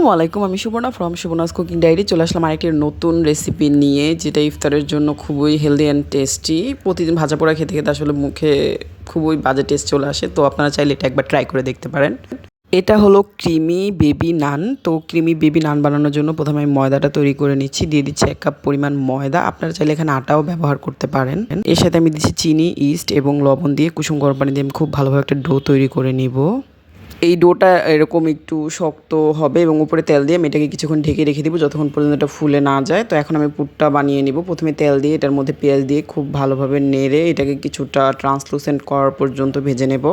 আসসালামু আলাইকুম, আমি Suborna from Suborna's cooking diary. চলে আসলাম আরেকটি নতুন রেসিপি নিয়ে, যেটা ইফতারের জন্য খুবই হেলদি অ্যান্ড টেস্টি প্রতিদিন ভাজা পোড়া খেতে খেতে আসলে মুখে খুবই বাজে টেস্ট চলে আসে, তো আপনারা চাইলে এটা একবার ট্রাই করে দেখতে পারেন। এটা হলো ক্রিমি বেবি নান তো ক্রিমি বেবি নান বানানোর জন্য প্রথমে আমি ময়দাটা তৈরি করে নিচ্ছি, দিয়ে দিচ্ছি এক কাপ পরিমাণ ময়দা। আপনারা চাইলে এখানে আটাও ব্যবহার করতে পারেন। এর সাথে আমি দিচ্ছি চিনি ইস্ট এবং লবণ দিয়ে কুসুম গরম পানি দিয়ে আমি খুব ভালোভাবে একটা ডো তৈরি করে নিব। এই ডোটা এরকম একটু শক্ত হবে এবং উপরে তেল দিয়ে আমি এটাকে কিছুক্ষণ ঢেকে রেখে দিব যতক্ষণ পর্যন্ত এটা ফুলে না যায়। তো এখন আমি পুটটা বানিয়ে নিব। প্রথমে তেল দিয়ে, এটার মধ্যে পেঁয়াজ দিয়ে খুব ভালোভাবে নেড়ে এটাকে কিছুটা ট্রান্সলুসেন্ট করার পর্যন্ত ভেজে নেব।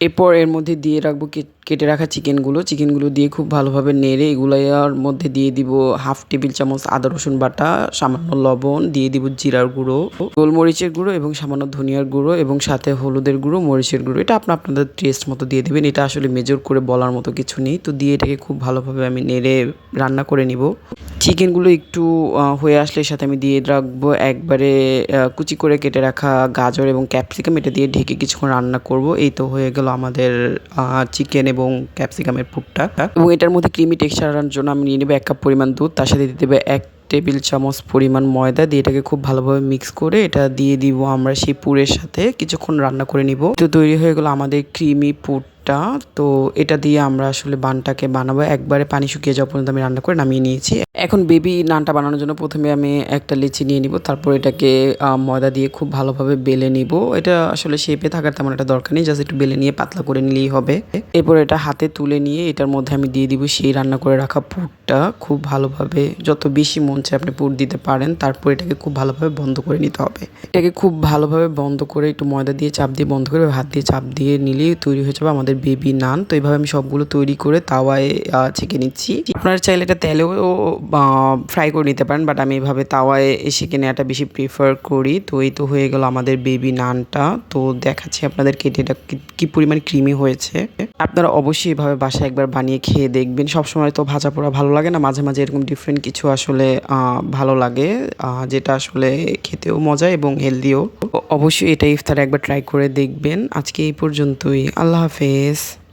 এরপর এর মধ্যে দিয়ে রাখব কেটে রাখা চিকেনগুলো। চিকেনগুলো দিয়ে খুব ভালোভাবে নেড়ে এগুলোর মধ্যে দিয়ে দিব হাফ টেবিল চামচ আদা, রসুন বাটা, সামান্য লবণ, দিয়ে দিব জিরার গুঁড়ো, গোলমরিচের গুঁড়ো এবং সামান্য ধনিয়ার গুঁড়ো এবং সাথে হলুদের গুঁড়ো, মরিচের গুঁড়ো। এটা আপনি আপনাদের টেস্ট মতো দিয়ে দিবেন। এটা আসলে মেজর করে বলার মতো কিছু নেই। তো দিয়ে এটাকে খুব ভালোভাবে আমি নেড়ে রান্না করে নিব। চিকেনগুলো একটু হয়ে আসলে সাথে আমি দিয়ে রাখব। একবারে কুচি করে কেটে রাখা গাজর এবং ক্যাপসিকাম এটা দিয়ে ঢেকে কিছুক্ষণ রান্না করব। এই তো হয়ে গেল আমাদের চিকেন এবং ক্যাপসিকামের পুরটা। এবং এটার মধ্যে ক্রিমি টেক্সচার আনার জন্য আমি নিয়ে নেব এক কাপ পরিমাণ দুধ। তার সাথে দিতে হবে এক টেবিল চামচ পরিমাণ ময়দা। দিয়ে এটাকে খুব ভালোভাবে মিক্স করে এটা দিয়ে দিব আমরা সেই পুরের সাথে। কিছুক্ষণ রান্না করে নিব। তো তৈরি হয়ে গেল আমাদের ক্রিমি পুরটা তো এটা দিয়ে আমরা আসলে বানটাকে বানাবো। একবারে পানি শুকিয়ে যাওয়া পর্যন্ত আমি রান্না করে নামিয়ে নিয়েছি। এখন বেবি নানটা বানানোর জন্য প্রথমে আমি একটা লিচি নিয়ে নিব, তারপর এটাকে ময়দা দিয়ে খুব ভালোভাবে বেলে নিব। এটা আসলে শেপে থাকার তেমন একটা দরকার নেই, জাস্ট একটু বেলে নিয়ে পাতলা করে নিলেই হবে। এরপর এটা হাতে তুলে নিয়ে এটার মধ্যে আমি দিয়ে দিব সেই রান্না করে রাখা পুরটা। খুব ভালোভাবে, যত বেশি মন চায় আপনি পুর দিতে পারেন, তারপর এটাকে খুব ভালোভাবে বন্ধ করে নিতে হবে। এটাকে খুব ভালোভাবে বন্ধ করে একটু ময়দা দিয়ে চাপ দিয়ে, বন্ধ করে হাত দিয়ে চাপ দিয়ে নিলেই তৈরি হয়ে যাবে আমাদের বেবি নান। তো এইভাবে আমি সবগুলো তৈরি করে তাওয়ায় ছেঁকে নিচ্ছি। আপনারা চাইলে এটা তেলেও ফ্রাই করে নিতে পারেন বাট আমি এইভাবে তাওয়ায় সেঁকে নেওয়াটা বেশি প্রিফার করি। তো এই তো হয়ে গেল আমাদের বেবি নানটা। তো দেখাচ্ছি আপনাদের কেটে এটা কি পরিমাণ ক্রিমি হয়েছে। আপনারা অবশ্যই এভাবে বাসায় একবার বানিয়ে খেয়ে দেখবেন। সবসময় তো ভাজা পোড়া ভালো লাগে না, মাঝে মাঝে এরকম ডিফারেন্ট কিছু আসলে ভালো লাগে যেটা আসলে খেতেও মজা এবং হেলদিও অবশ্যই এটা ইফতারে একবার ট্রাই করে দেখবেন। আজকে এই পর্যন্তই। আল্লাহ হাফেজ। always.